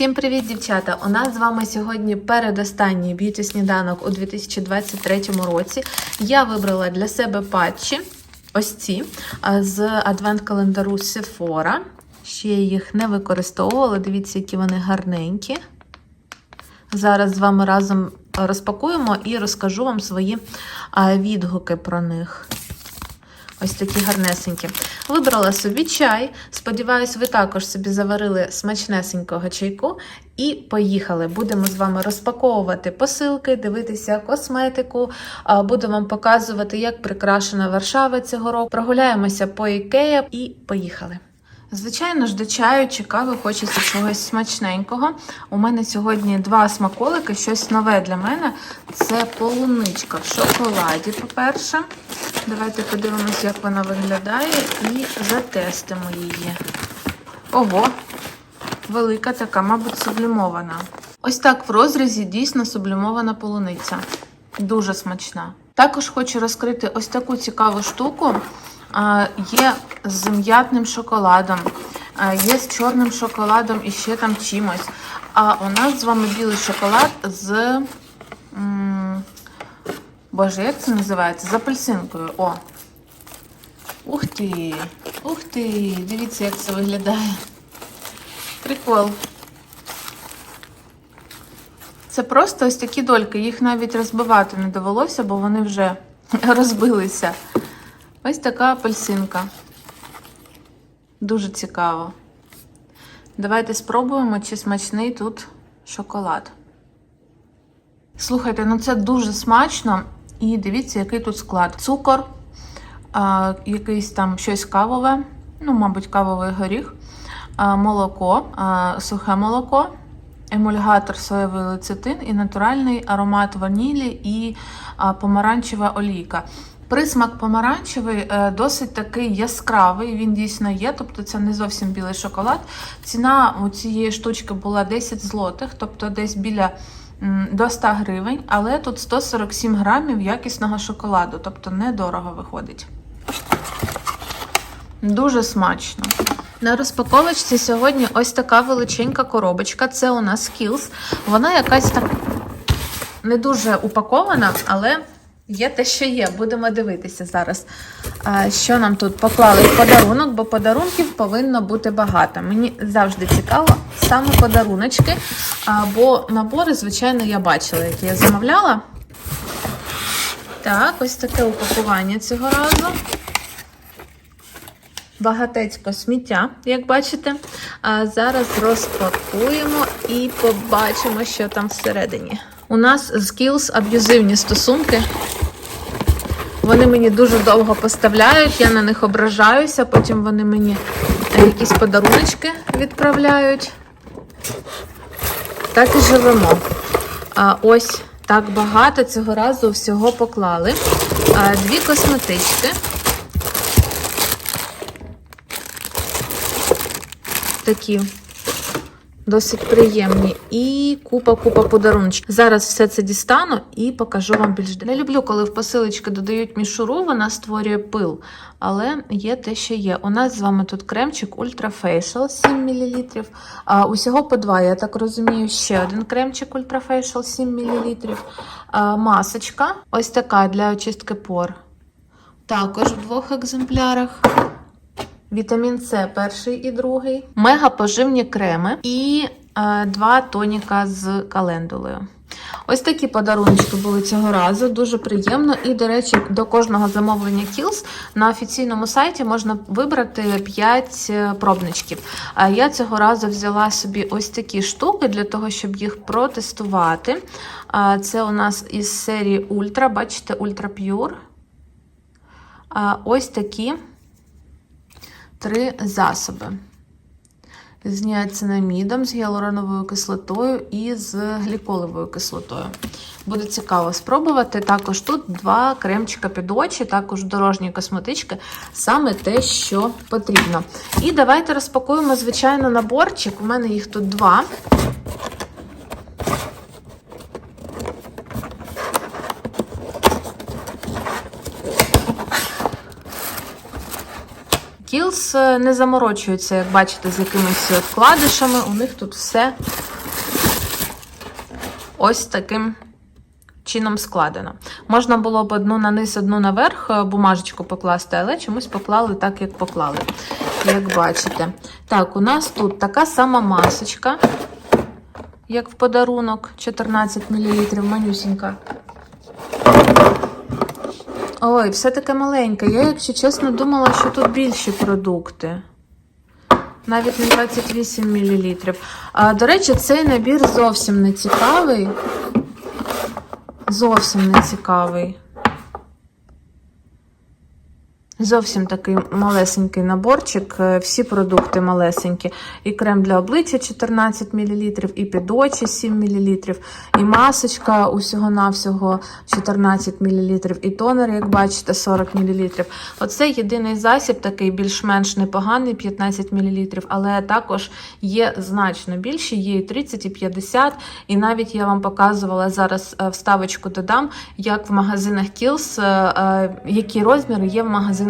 Всім привіт, дівчата! У нас з вами сьогодні передостанній б'юті сніданок у 2023 році. Я вибрала для себе патчі, ось ці з адвент-календару Sephora. Ще їх не використовувала. Дивіться, які вони гарненькі. Зараз з вами разом розпакуємо і розкажу вам свої відгуки про них. Ось такі гарнесенькі. Вибрала собі чай. Сподіваюсь, ви також собі заварили смачнесенького чайку. І поїхали. Будемо з вами розпаковувати посилки, дивитися косметику. Буду вам показувати, як прикрашена Варшава цього року. Прогуляємося по Ікея і поїхали. Звичайно ж, до чаю чи кави хочеться чогось смачненького. У мене сьогодні два смаколики, щось нове для мене. Це полуничка в шоколаді, по-перше. Давайте подивимось, як вона виглядає, і затестимо її. Ого! Велика така, мабуть, сублімована. Ось так в розрізі дійсно сублімована полуниця. Дуже смачна. Також хочу розкрити ось таку цікаву штуку. Є з м'ятним шоколадом, є з чорним шоколадом і ще там чимось. А у нас з вами білий шоколад з. Боже, як це називається? З апельсинкою. О! Ух ти! Ух ти! Дивіться, як це виглядає. Прикол. Це просто ось такі дольки. Їх навіть розбивати не довелося, бо вони вже розбилися. Ось така апельсинка. Дуже цікаво. Давайте спробуємо, чи смачний тут шоколад. Слухайте, ну це дуже смачно. І дивіться, який тут склад. Цукор, а, якийсь там щось кавове, ну, мабуть, кавовий горіх, а, молоко, а, сухе молоко, емульгатор соєвий лецитин і натуральний аромат ванілі і помаранчева олійка. Присмак помаранчевий е, досить такий яскравий, він дійсно є, тобто це не зовсім білий шоколад. Ціна у цієї штучки була 10 злотих, тобто десь біля до 100 гривень, але тут 147 грамів якісного шоколаду, тобто недорого виходить. Дуже смачно. На розпаковочці сьогодні ось така величенька коробочка. Це у нас Kills. Вона якась так не дуже упакована, але є те, що є. Будемо дивитися зараз, що нам тут поклали в подарунок, бо подарунків повинно бути багато. Мені завжди цікаво саме подаруночки, бо набори, звичайно, я бачила, які я замовляла. Так, ось таке упакування цього разу. Багатецько сміття, як бачите. А зараз розпакуємо і побачимо, що там всередині. У нас з Kills аб'юзивні стосунки. Вони мені дуже довго поставляють, я на них ображаюся, потім вони мені якісь подаруночки відправляють. Так і живемо. А, ось так багато цього разу всього поклали. А, дві косметички. Такі досить приємні. І купа-купа подарунків. Зараз все це дістану і покажу вам більш. Я люблю, коли в посилочки додають мішуру, вона створює пил. Але є те, що є. У нас з вами тут кремчик Ultra Facial 7 мл. А, усього по два. Я так розумію, ще один кремчик Ultra Facial 7 мл. А, масочка. Ось така для очистки пор. Також в двох екземплярах. Вітамін С перший і другий, мегапоживні креми і е, два тоніка з календулою. Ось такі подарунки були цього разу. Дуже приємно. І, до речі, до кожного замовлення Kills на офіційному сайті можна вибрати 5 пробничків. А я цього разу взяла собі ось такі штуки для того, щоб їх протестувати. А, Це у нас із серії Ультра, бачите, Ultra Pure. А, Ось такі три засоби. З ніацинамідом, з гіалуроновою кислотою і з гліколевою кислотою. Буде цікаво спробувати. Також тут два кремчика під очі, також дорожні косметички, саме те, що потрібно. І давайте розпакуємо, звичайно, наборчик. У мене їх тут два. Кілс не заморочуються, як бачите, з якимись вкладишами. У них тут все ось таким чином складено. Можна було б одну на низ, одну наверх е, бумажечку покласти, але чомусь поклали так, як поклали, як бачите. Так, у нас тут така сама масочка, як в подарунок, 14 мл, манюсінька. Ой, все таке маленьке. Я, якщо чесно, думала, що тут більші продукти. Навіть не 28 мл. А, до речі, цей набір зовсім не цікавий. Зовсім не цікавий. Зовсім такий малесенький наборчик, е, всі продукти малесенькі. І крем для обличчя 14 мл, і під очі 7 мл, і масочка усього-навсього 14 мл, і тонер, як бачите, 40 мл. Оце єдиний засіб, такий більш-менш непоганий, 15 мл, але також є значно більші, є і 30, і 50. І навіть я вам показувала зараз е, вставочку додам, як в магазинах Kiehl's, е, які розміри є в магазинах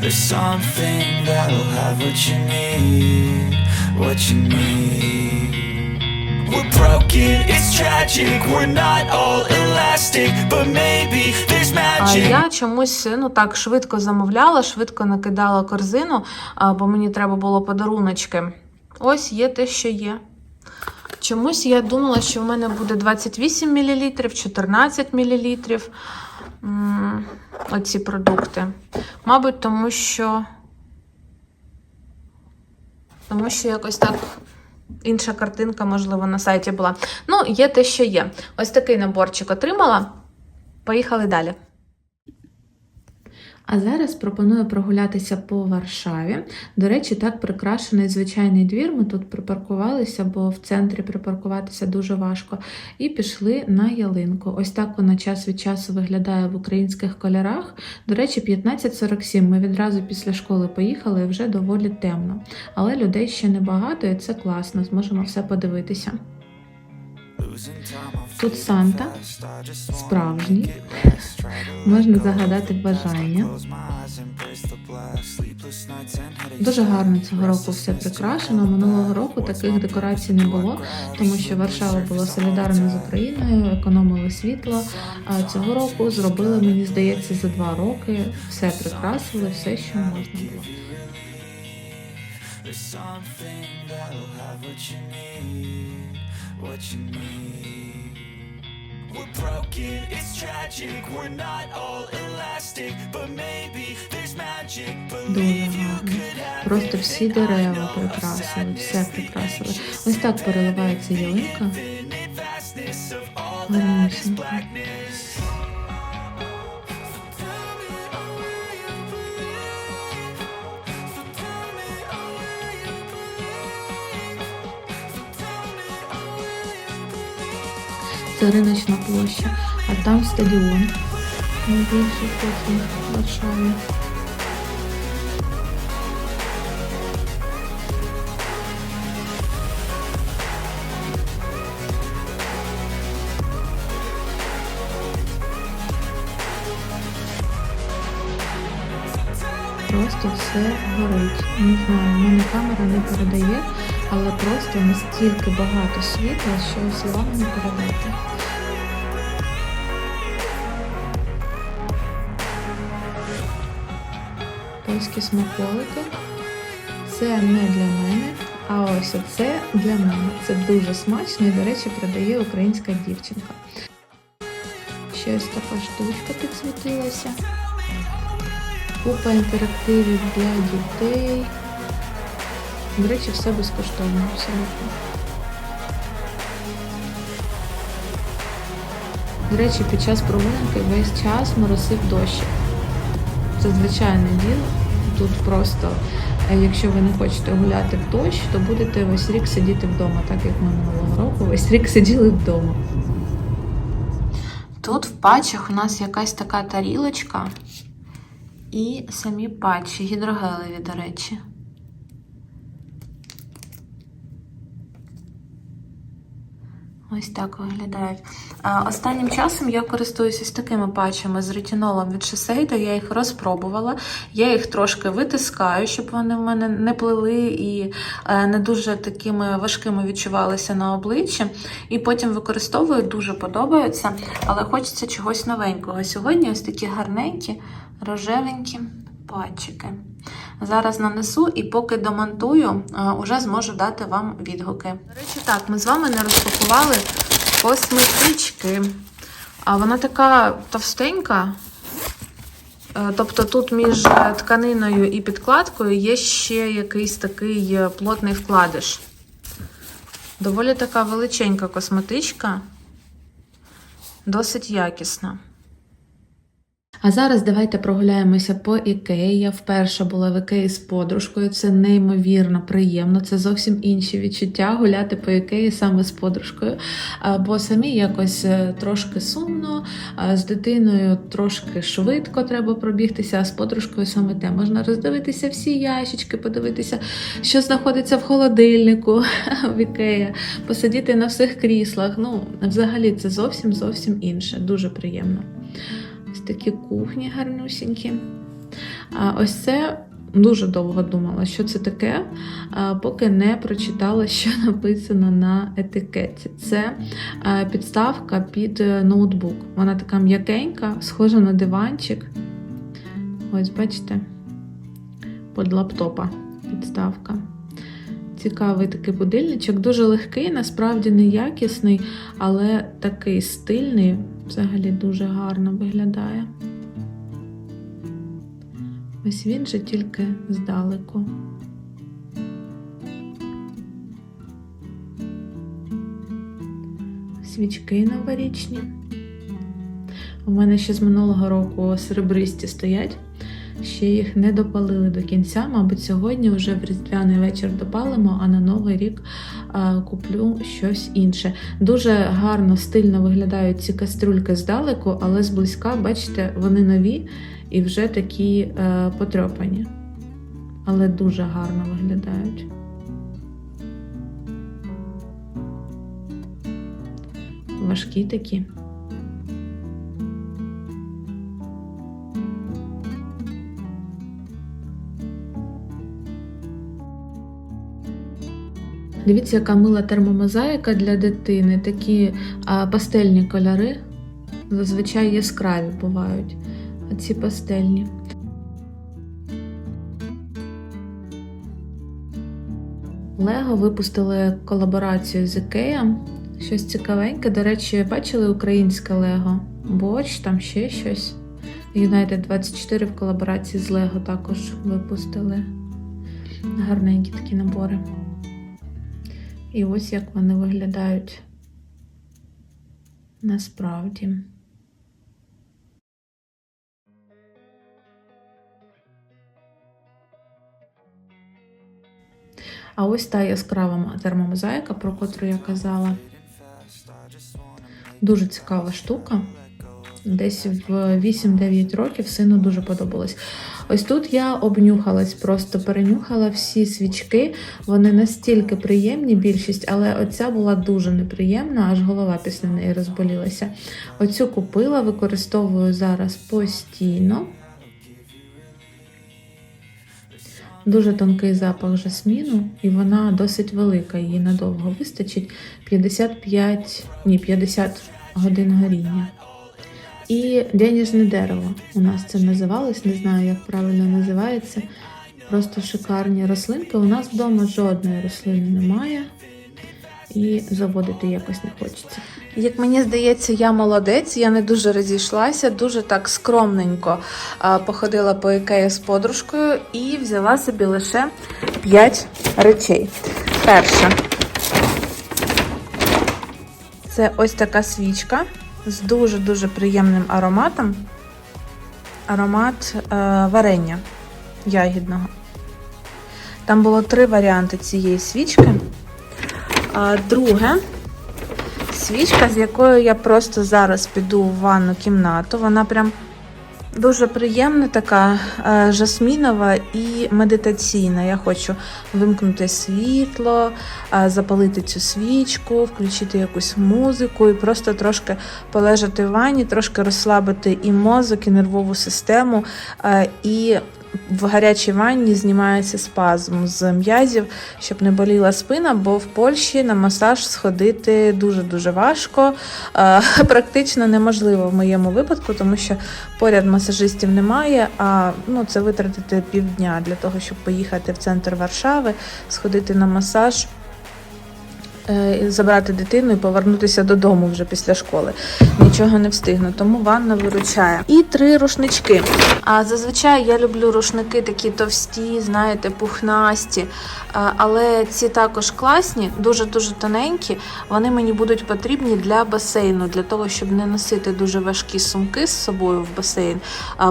There's something that'll have what you need. What you need. We're broken, it's tragic. We're not all elastic, but maybe there's А magic. я чомусь ну так швидко замовляла, швидко накидала корзину, бо мені треба було подаруночки. Ось є те, що є. Чомусь я думала, що в мене буде 28 мл, 14 мл. Оці продукти. Мабуть, тому що. Тому що якось так інша картинка, можливо, на сайті була. Ну, є те, що є. Ось такий наборчик отримала. Поїхали далі. А зараз пропоную прогулятися по Варшаві. До речі, так прикрашений звичайний двір. Ми тут припаркувалися, бо в центрі припаркуватися дуже важко. І пішли на ялинку. Ось так вона час від часу виглядає в українських кольорах. До речі, 15.47. Ми відразу після школи поїхали і вже доволі темно. Але людей ще небагато, і це класно. Зможемо все подивитися. Тут Санта справжній. Можна загадати бажання. Дуже гарно цього року все прикрашено. Минулого року таких декорацій не було, тому що Варшава була солідарна з Україною, економили світло. А цього року зробили, мені здається, за два роки все прикрасили, все, що можна було. There's something that'll have what you need, what you need. We're broken, it's tragic. We're not all elastic, but maybe there's magic. Believe you could have Просто всі дерева прикрасили, все прикрасили. Ось так переливається ялинка. Це риночна площа, а там стадіон. Найбільший потім в Варшаві. Просто все горить. Не знаю, в мене камера не передає, але просто настільки багато світла, що словами не передати. Польські смаколики. Це не для мене, а ось це для мене. Це дуже смачно і, до речі, продає українська дівчинка. Ще ось така штучка підсвітилася. Купа інтерактивів для дітей. До речі, все безкоштовно абсолютно. До речі, під час прогулянки весь час моросив дощик. Це звичайне діло. Тут просто, е, якщо ви не хочете гуляти в дощ, то будете весь рік сидіти вдома, так як ми минулого року весь рік сиділи вдома. Тут в патчах у нас якась така тарілочка і самі патчі, гідрогелеві, до речі. Ось так виглядають. Останнім часом я користуюся ось такими патчами з ретинолом від Shiseido. Я їх розпробувала. Я їх трошки витискаю, щоб вони в мене не плили і е, не дуже такими важкими відчувалися на обличчі. І потім використовую, дуже подобаються, але хочеться чогось новенького. Сьогодні ось такі гарненькі, рожевенькі патчики. Зараз нанесу і поки домонтую, е, уже зможу дати вам відгуки. До речі, так, ми з вами не розпакували косметички. А вона така товстенька. Е, Тобто тут між тканиною і підкладкою є ще якийсь такий е, плотний вкладиш. Доволі така величенька косметичка, досить якісна. А зараз давайте прогуляємося по Ікеї. Я вперше була в Ікеї з подружкою. Це неймовірно приємно. Це зовсім інші відчуття гуляти по Ікеї саме з подружкою. Бо самі якось е, трошки сумно, з дитиною трошки швидко треба пробігтися, а з подружкою саме те. Можна роздивитися всі ящички, подивитися, що знаходиться в холодильнику в Ікеї, посидіти на всіх кріслах. Ну, взагалі, це зовсім зовсім інше. Дуже приємно. Такі кухні гарнюсінькі. А ось це дуже довго думала, що це таке, поки не прочитала, що написано на етикетці. Це підставка під е, ноутбук. Вона така м'якенька, схожа на диванчик. Ось, бачите, під лаптопа підставка. Цікавий такий будильничок, дуже легкий, насправді неякісний, але такий стильний, взагалі дуже гарно виглядає. Ось він же тільки здалеку. Свічки новорічні. У мене ще з минулого року серебристі стоять. Ще їх не допалили до кінця, мабуть, сьогодні вже в різдвяний вечір допалимо, а на новий рік а, куплю щось інше. Дуже гарно, стильно виглядають ці кастрюльки здалеку, але зблизька, бачите, вони нові і вже такі е, потрьопані. Але дуже гарно виглядають. Важкі такі. Дивіться, яка мила термомозаїка для дитини. Такі пастельні кольори. Зазвичай яскраві бувають. А ці пастельні. Лего випустили колаборацію з Ikea. Щось цікавеньке. До речі, бачили українське Лего? Борщ, там ще щось. United 24 в колаборації з Лего також випустили. Гарненькі такі набори. І ось як вони виглядають насправді. А ось та яскрава термомозаїка, про котру я казала. Дуже цікава штука. Десь в 8-9 років сину дуже подобалось. Ось тут я обнюхалась, просто перенюхала всі свічки. Вони настільки приємні, більшість, але оця була дуже неприємна, аж голова після неї розболілася. Оцю купила, використовую зараз постійно. Дуже тонкий запах жасміну, і вона досить велика, її надовго вистачить 55, ні, 50 годин горіння. І денежне дерево у нас це називалось, не знаю, як правильно називається. Просто шикарні рослинки. У нас вдома жодної рослини немає, і заводити якось не хочеться. Як мені здається, я молодець, я не дуже розійшлася, дуже так скромненько походила по ікеї з подружкою і взяла собі лише 5 речей. Перше, це ось така свічка з дуже-дуже приємним ароматом. Аромат е, варення ягідного. Там було три варіанти цієї свічки. Друге, свічка, з якою я просто зараз піду в ванну кімнату. Вона прям дуже приємна, така е, жасмінова і медитаційна. Я хочу вимкнути світло, е, запалити цю свічку, включити якусь музику і просто трошки полежати в ванні, трошки розслабити і мозок, і нервову систему. е, І в гарячій ванні знімається спазм з м'язів, щоб не боліла спина, бо в Польщі на масаж сходити дуже-дуже важко, практично неможливо в моєму випадку, тому що поряд масажистів немає, а ну, це витратити півдня для того, щоб поїхати в центр Варшави, сходити на масаж. Е, Забрати дитину і повернутися додому вже після школи. Нічого не встигну, тому ванна виручає. І три рушнички. А зазвичай я люблю рушники такі товсті, знаєте, пухнасті. Але ці також класні, дуже-дуже тоненькі. Вони мені будуть потрібні для басейну, для того, щоб не носити дуже важкі сумки з собою в басейн.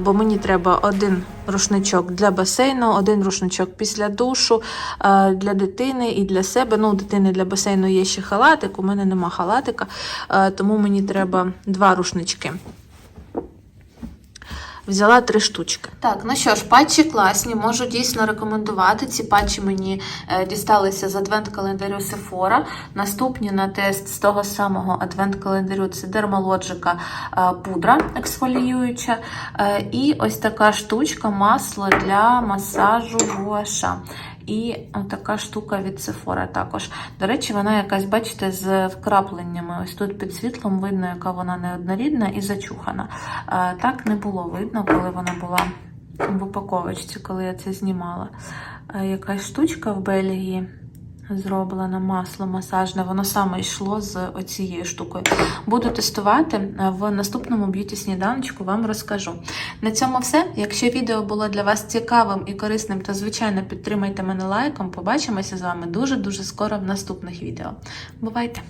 Бо мені треба один рушничок для басейну, один рушничок після душу для дитини і для себе. Ну, дитини для басейну є ще халатик, у мене нема халатика, тому мені треба два рушнички. Взяла три штучки. Так, ну що ж, патчі класні, можу дійсно рекомендувати. Ці патчі мені е, дісталися з адвент-календарю Sephora. Наступні на тест з того самого адвент-календарю це Dermalogica е, пудра ексфоліююча. Е, і ось така штучка масло для масажу гуаша. І така штука від Sephora також. До речі, вона якась, бачите, з вкрапленнями. Ось тут під світлом видно, яка вона неоднорідна і зачухана. Е, Так не було видно, коли вона була в упаковочці, коли я це знімала. Е, Якась штучка в Бельгії. Зроблено масло масажне, воно саме йшло з оцією штукою. Буду тестувати в наступному б'юті сніданочку, вам розкажу. На цьому все. Якщо відео було для вас цікавим і корисним, то звичайно підтримайте мене лайком. Побачимося з вами дуже-дуже скоро в наступних відео. Бувайте!